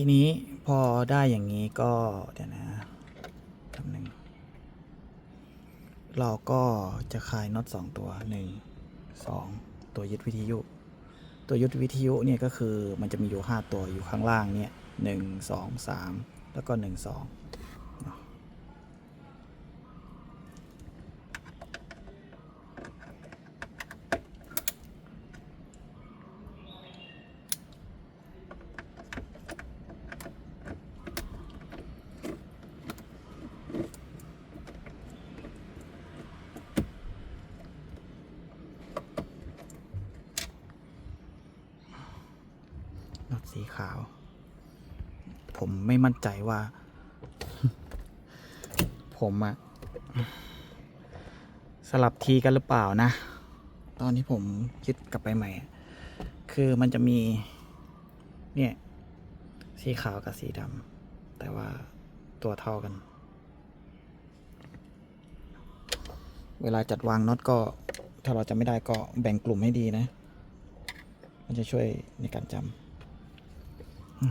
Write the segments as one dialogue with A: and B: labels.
A: ทีนี้พอได้อย่างนี้ก็เดี๋ยวนะทำหนึ่งเราก็จะคลายน็อตสองตัวหนึ่งสองตัวยึดวิทยุ ตัวยึดวิทยุเนี่ยก็คือมันจะมีอยู่ห้าตัวอยู่ข้างล่างเนี่ยหนึ่งสองสามแล้วก็หนึ่งสอง น็อตสีขาว ผมไม่มั่นใจว่า ผมอะสลับทีกันหรือเปล่านะ ตอนที่ผมคิดกลับไปใหม่ คือมันจะมี เนี่ย สีขาวกับสีดำแต่ว่าตัวเท่ากัน เวลาจัดวางน็อตก็ ถ้าเราจะไม่ได้ก็แบ่งกลุ่มให้ดีนะ มันจะช่วยในการจำ เส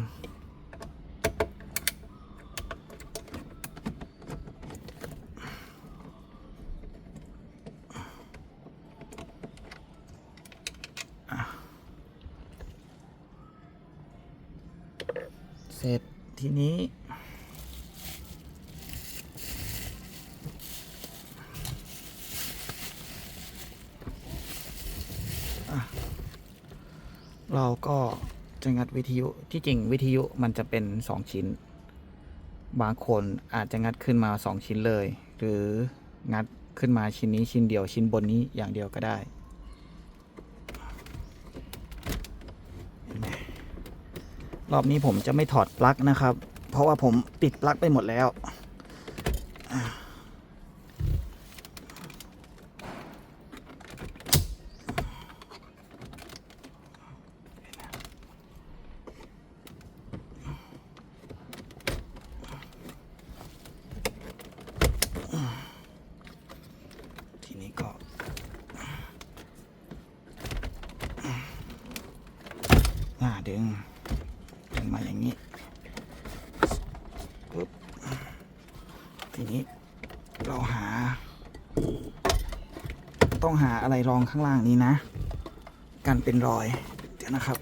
A: ร็จทีนี้ เราก็ จะงัดวิทยุที่จริงวิทยุมันจะเป็นสองชิ้น บางคนอาจจะงัดขึ้นมาสองชิ้นเลย หรืองัดขึ้นมาชิ้นนี้ชิ้นเดียวชิ้นบนนี้อย่างเดียวก็ได้รอบนี้ผมจะไม่ถอดปลั๊กนะครับ เพราะว่าผมติดปลั๊กไปหมดแล้ว ทีนี้ก็ อ่า ดึง ดึงมาอย่างนี้ปุ๊บทีนี้เราหา ต้องหาอะไรรองข้างล่างนี้นะ กันเป็นรอย เดี๋ยวนะครับ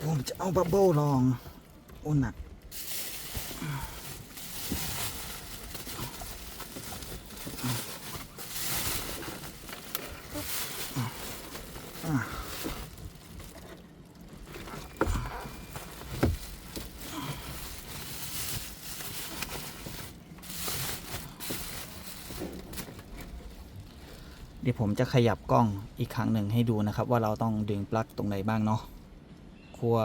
A: ผมจะเอาบับเบิลรอง โอ้หนัก เดี๋ยวผมจะขยับกล้องอีกครั้งหนึ่งให้ดูนะครับ ว่าเราต้องดึงปลั๊กตรงไหนบ้างเนาะคั่ว